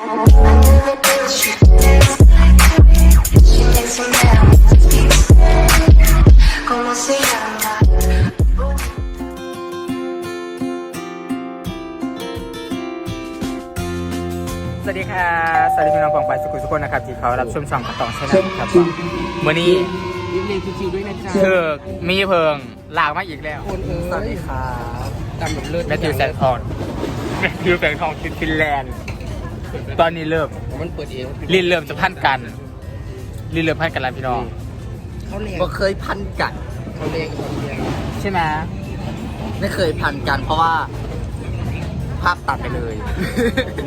¿Cómo se llama? สวัสดีค่ะ สวัสดีพี่น้องของไปสุขุมสุขคนนะครับที่เขารับชมช่องกระต่องชาแนลครับวันนี้รีบเรียนคิวๆด้วยนะจ๊ะเชิกมีเพิงลากมาอีกแล้ว คนเอ๋ยสวัสดีครับตามแบบเลิศแมทธิวแสงทองแมทธิวแสงทองฟินแลนด์ ตอนนี้เริ่มมันเปิดเองลินเริ่มจะพันกันลินเริ่มพันกันแล้วพี่น้องเขาเรียกก็เคยพันกันเขาเรียกเขาเรียกใช่ไหมไม่เคยพันกัน เพราะว่าภาพตัดไปเลย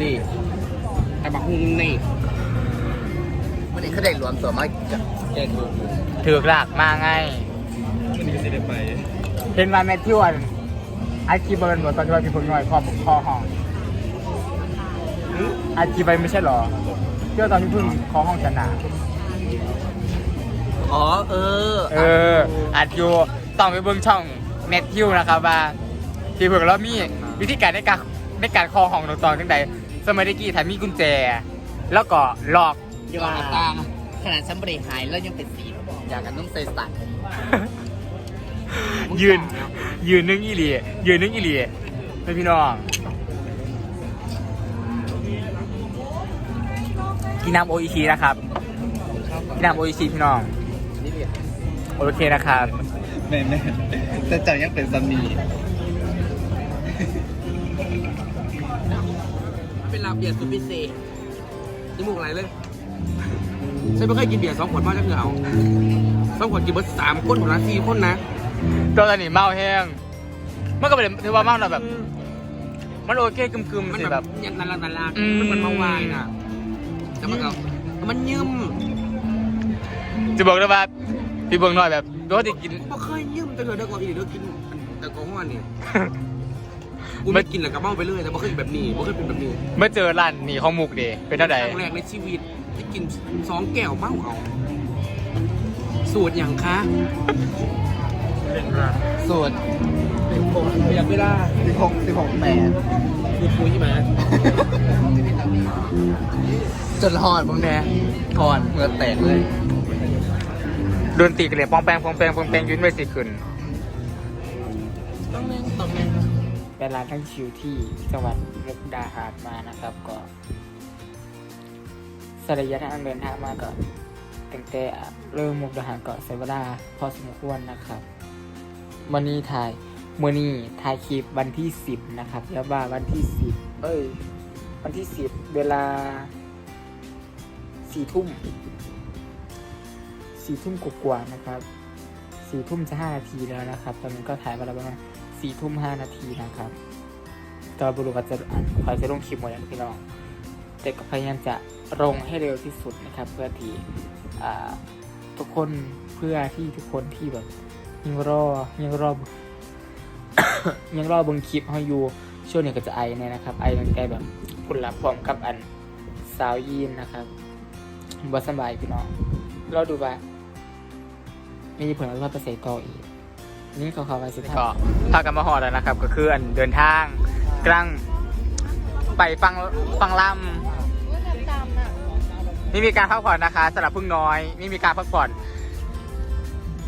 นี่แต่บักฮุงนี่วันนี้เขาได้รวมตัวมาจากแกงดูถือกลากมาไงวันนี้จะได้ไป เห็นมาแมทธิวอันอาชีพเป็นหนวดตอนที่ว่าพี่เพิงน้อยคอผมคอห้อง อาชีพไปไม่ใช่เหรอเที่ยวตอนที่เพิ่งคอห้องชนะอ๋อเออเอออัดอยู่ต้องไปเบิ่งช่องเน็ตทิวนะครับว่าที่เพิ่งเรามีวิธีการในการในการคอห้องตรงๆทั้งใดสมัยตะกี้ถ้ามีกุญแจ แล้วก็ล็อกยอดตังขนาดฉันบริหายแล้วยังเป็นสีอยากกันนุ่มใส่สัตว์ยืนยืนนึงอีหลียืนนึงอีหลีเป็นพี่น้อง กินน้ำโออิชินะครับกินน้ำโออิชิพี่น้อง โอเคนะครับแม่แม่แต่จังยังเป็นสามีเป็นลาเบียร์สุดพิเศษจมูกไหลเลยฉันไม่เคยกินเบียร์สองขวดมากจังเหรอเอาสองขวดกินเบิร์ดสามคนของร้านสี่คนนะตัวตอนนี้เมาแห้งมันก็เป็นถือว่าเมาหน่อยแบบ มันโอเคกึมๆมันสิแบแบบบยันนารานาราอืมมันเหมือนเมาวายน่ะ แต่มันก็มันยืมจะบอกเลยว่าพี่เบิงหน่อยแบบปกติกินกูไม่เคยยืมแต่เธอเด็กกว่าอีเด็กกินแต่กองวันนี่กูไม่กินแล้วก็เมาไปเรื่อยแต่ไม่เคยแบบนี้ไม่เคยเป็นแบบนี้เมื่อเจอร้านนี่ของมุกเดเป็นเท่าไหร่ครั้งแรกในชีวิตที่กินสองแก้วเมาเอาสูตรอย่างคะส่วนพยักไม่ได้สิบหกสิบหกแปด คือคุยใช่ไหมจนหอนผมแน่หอนเมื่อแตกเลยโดนตีกันเลยปองแปงปองแปงปองแปงยืนไม่สิขึ้นต้องแม่งต้องแม่งเป็นร้านทั้งชิวที่จังหวัดมุกดาหารมานะครับก็สระยะทางเดินทางมาก็ตั้งแต่เริ่มมุกดาหารก็ใช้เวลาพอสมควรนะครับ วันนี้ถ่าย มื่อนี้ถ่ายคลิปวันที่สิบนะครับ แล้วว่าวันที่สิบเอ้ย วันที่สิบเวลาสี่ทุ่มสี่ทุ่มกว่าๆนะครับสี่ทุ่มจะห้านาทีแล้วนะครับ ตอนนี้ก็ถ่ายมาแล้วประมาณสี่ทุ่มห้านาทีนะครับตอนบรูว่าจะอ่านคอยจะลงคลิปหมดแล้วพี่น้อง แต่ก็พยายามจะลงให้เร็วที่สุดนะครับ เพื่อที่ทุกคนเพื่อที่ทุกคนที่แบบยังรอยังรอ ยังรอเบิ่งคลิปเขาอยู่ช่วงนี้ก็จะไอเนี่ยนะครับ ไอตั้งแต่แบบคุณรับพร้อมกับอันสาวยีนนะครับบสบายพี่น้องเราดูว่าไม่มีผลว่าไปใส่ต่ออีกนี่เขาเขาไปสุดท้ายก็พากันมาหอดแล้วนะครับ ก็คืออันเดินทางกลางไปฟังฟังลำนี่มีการพักผ่อนนะคะสำหรับพึ่งน้อยนี่มีการพักผ่อน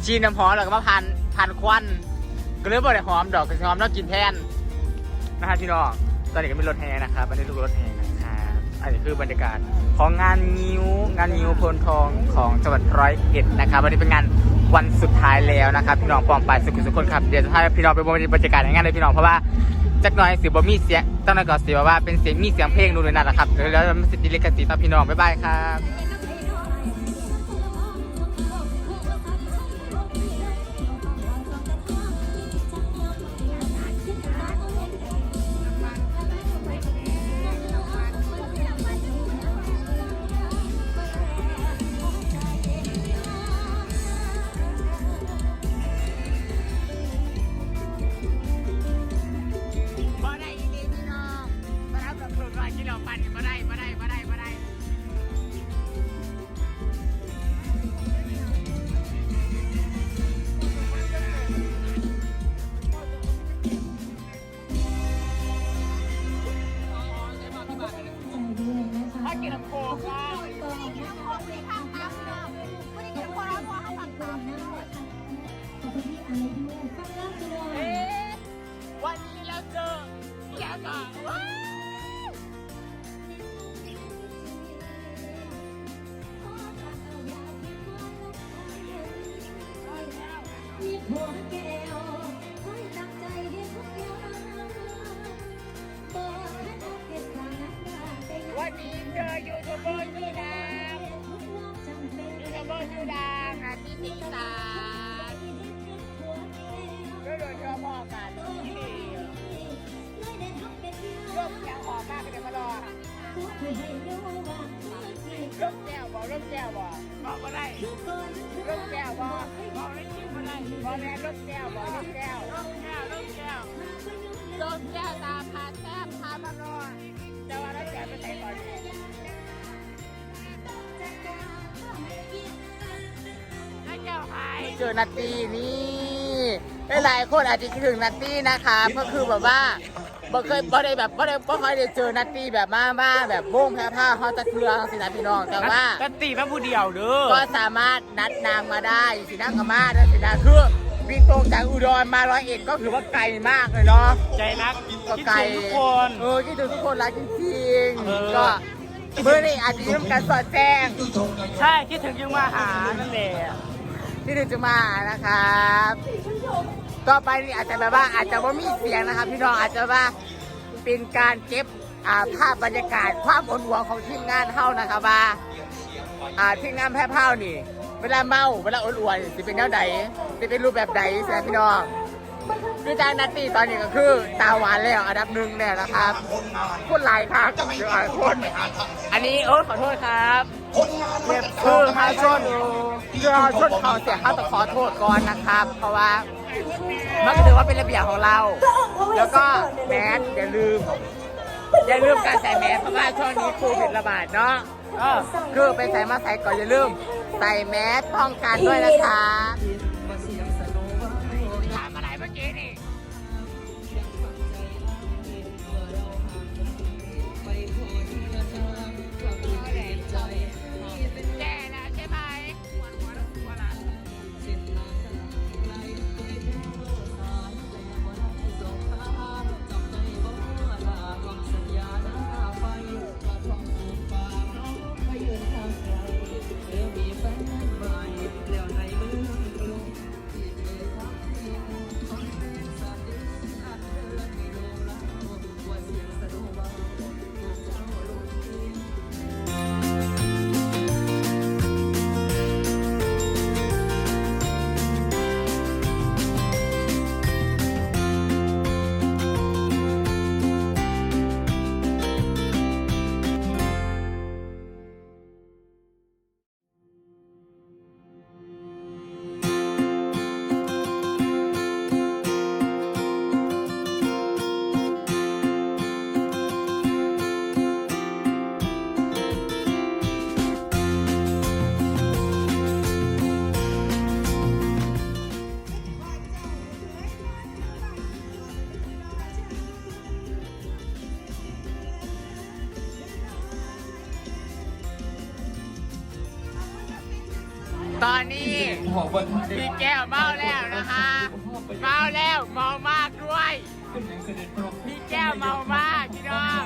ชีน้ำหอมแล้วก็มาพันพันควัน ก็เลยบอกได้หอมดอกกระหอมน่ากินแทนนะฮะพี่น้องตอนนี้ก็มีรถแห่นะครับอันนี้ลูกรถแห่นะครับอันนี้คือบรรยากาศของงานงิ้ว งานงิ้วโพนทองของจังหวัดร้อยเอ็ดนะครับวันนี้เป็นงานวันสุดท้ายแล้วนะครับพี่น้องปองปายสุขุสุขคนครับเดี๋ยวจะพาพี่น้องไปบรรยากาศในงานเลยพี่น้องเพราะว่าจักหน่อยสียบ่มีเสียงตั้งแต่ก่อนเสียว่าเป็นเสียงมีเสียงเพลงนู่นนี่นั่นแหละครับเดี๋ยวแล้วมันสิทธิลิขสิทธิ์ต่อพี่น้องบ๊ายบายครับ เอ๊ะวันนี้เราเจอแกก่อนว้าวมีผัวแก้วคอยตั้งใจเรียนทุกอย่างบอกให้ทำเก็บสารได้เป็นวันนี้เจอยูทูบเบอร์ชื่อดังทุกอย่างจำเป็นยูทูบเบอร์ชื่อดังอาทิตย์สีสาน รู้ว่าเมื่อกี้ร่มแก้วบอกร่มแก้วบอกบอกอะไรทุกคนร่มแก้วบอกบอกได้ยินอะไรบอกแม่ร่มแก้วบอกร่มแก้วร่มแก้วร่มแก้วร่มแก้วตาพาแทบพามารอแต่ว่าร่มแก้วไม่ใช่ก่อนร่มแก้วหายเจอนาตีนี่ หลายๆคนอาจจะคิดถึงนาตีนะคะก็คือแบบว่าบ่เคยบ่ได้แบบบ่ได้บ่ค่อยได้เจอนาตีแบบมามาแบบวงแพ้ผ้าเขาตะเทืองสินะพี่น้องแต่ว่ากันตีแม่ผู้เดียวเด้อก็สามารถนัดนางมาได้สินางก็มาได้สินะคือวิ่งตรงจากอุดรมาร้อยเอ็ดก็ถือว่าไกลมากเลยเนาะ ใจรักก็คิดไกลถึงทุกคน เออคิดถึงทุกคนรักจริงเออ ๆก็เมื่อนี้อาจจะยืมกันสอดแจ้งใช่คิดถึงยังมาหานั่นแหละ ที่ถึงจะมานะครับ ต่อไปนี่อาจจะแบบว่าอาจจะว่ามีเสียงนะครับ พี่น้องอาจจะว่าเป็นการเก็บอ่าภาพบรรยากาศความอ่อนหวงของทีมงานเท่านะครับว่าอ่าทีมงานแพ้เผานี่ เวลาเมาเวลาอ้วนๆสิเป็นแนวใดสิเป็นรูปแบบใดใช่ไหมพี่น้อง คือจางนัตตี้ตอนนี้ก็คือตาหวานแล้วอันดับหนึ่งเนี่ยนะครับคนหลายครับเดี๋ยวหลายคนอันนี้เออขอโทษครับเนี่ยคือฮาชนคือฮาชนเขาเสียเขาต้องขอโทษก่อนนะครับ เพราะว่ามันก็ถือว่าเป็นระเบียบของเรา แล้วก็แมสอย่าลืมอย่าลืมการใส่แมสเพราะว่าช่วงนี้โควิดระบาดเนาะคือไปใส่มาใส่ก่อนอย่าลืม ใส่แมสป้องกันด้วยนะคะ ตอนนี้ พี่แก้วเมาแล้วนะคะเมาแล้วเมามากด้วย พี่แก้วเมามากพี่น้อง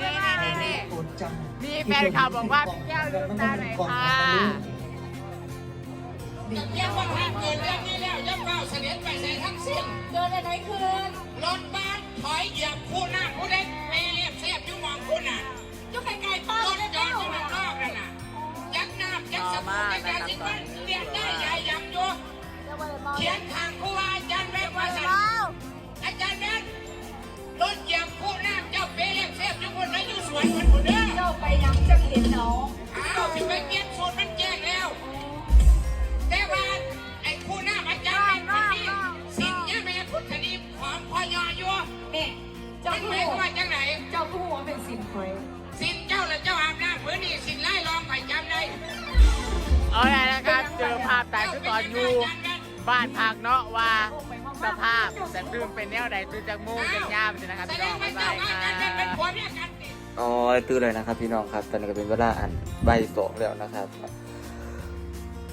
นี่นี่นี่นี่มีแฟนคลับบอกว่าพี่แก้วลืมตาหน่อยค่ะเรียกว่าห้ามเกินเรื่องนี้แล้วย่ำเก้าเสด็จไปใส่ทั้งสิ้นเกิดอะไรขึ้นรถบ้านถอยเหยียบคู่หน้าคู่เล็กเปเรียบเสียบยุ่งมองคุณน่ะยุคไกลๆป้า เขียนทางคู่ว่าอาจารย์แม่ว่าสันอาจารย์แม่รถเหยียบคู่หน้าเจ้าเปเรียบเสียบยุ่งคนนั้นอยู่สวนคนคนเด้อเจ้าไปยังจังเห็นน้องอ้าวถึงไปเกียนสูตรมันแจ้งแล้ว แต่ว่าไอ้คู่หน้าอาจารย์เป็นคนนี้สิ่งนี้แม่พุทธนีของพญาอยู่นี่เจ้ามันผู้หมายความว่าจังไหนเจ้าผู้หัวเป็นสินคอยสินเจ้าและเจ้าอาบน้ำเพื่อนี่สินไล่ลองไปจำได้เอาละนะครับเจอภาพตายคือตอนอยู่ บ้านพักเนาะว่าสภาพแต่ตื่นเป็นแนวใดตื่นจากโมูจากยามใช่นะครับแสพี่ดน้องงว่าบ๊ายเจ้าบายว่าคกันเป็นรับผัวเมียกันสิอ๋อตื่นเลยนะครับ พี่น้องครับตอนนี้ก็เป็นเวลาอันใบายสองแล้วนะครับ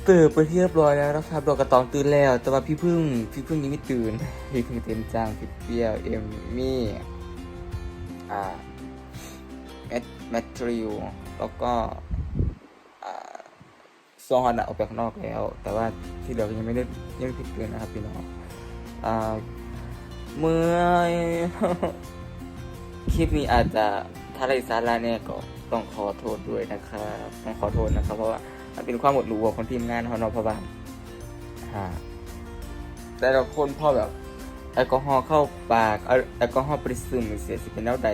ตื่นไปที่เรียบร้อยแล้วนะครับดอกกระตองตื่นแล้ว แต่ว่าพี่พึ่งพี่พึ่งยังไม่ตื่นพี่พึ่งเต็มจางพี่เปรี้ยวเอมมี่อ่าแมทแมทริวแล้วก็อ่า ซองอนอะออกไปข้างนอกแล้ว แต่ว่าที่เหลือยังไม่ได้ยังไม่ตื่นนะครับพี่น้องอ่าเมื่อคลิปนี้อาจจะถ้าไรสาระเนี่ยก็ต้องขอโทษด้วยนะครับต้องขอโทษนะครับ เพราะว่ามันเป็นความหมดรู้ของทีมงานของเราพราะว่าอ่าแต่ละคนพ่อแบบแอลกอฮอล์เข้าปากแอลกอฮอล์ปริซึมเสียสิเป็นแนวใด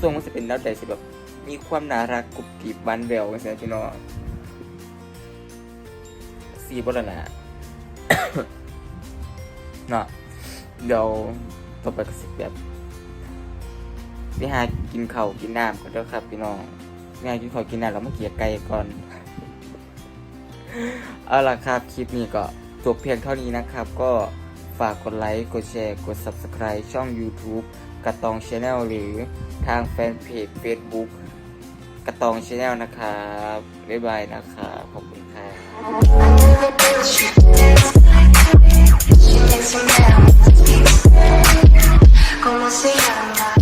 ทรงมันจะเป็นแนวใดสิแบบมีความน่ารักกรุบกริบบันแววกันเสียพี่น้อง สีบละนะเนาะเดี๋ยวต่อไปก็สิแบบไปหากินข้าวกินน้ำก่อนเด้อครับพี่น้องไปหากินข้าวกินน้ำแล้วมาเกียไก่ก่อน เอาล่ะครับ คลิปนี้ก็จบเพียงเท่านี้นะครับ ก็ฝากกดไลค์ กดแชร์ กด Subscribe ช่อง YouTube กระตอง Channel หรือทางแฟนเพจ Facebook กระตอง Channel นะครับ บ๊ายบายนะครับ ขอบคุณครับ ¿Cómo se llama?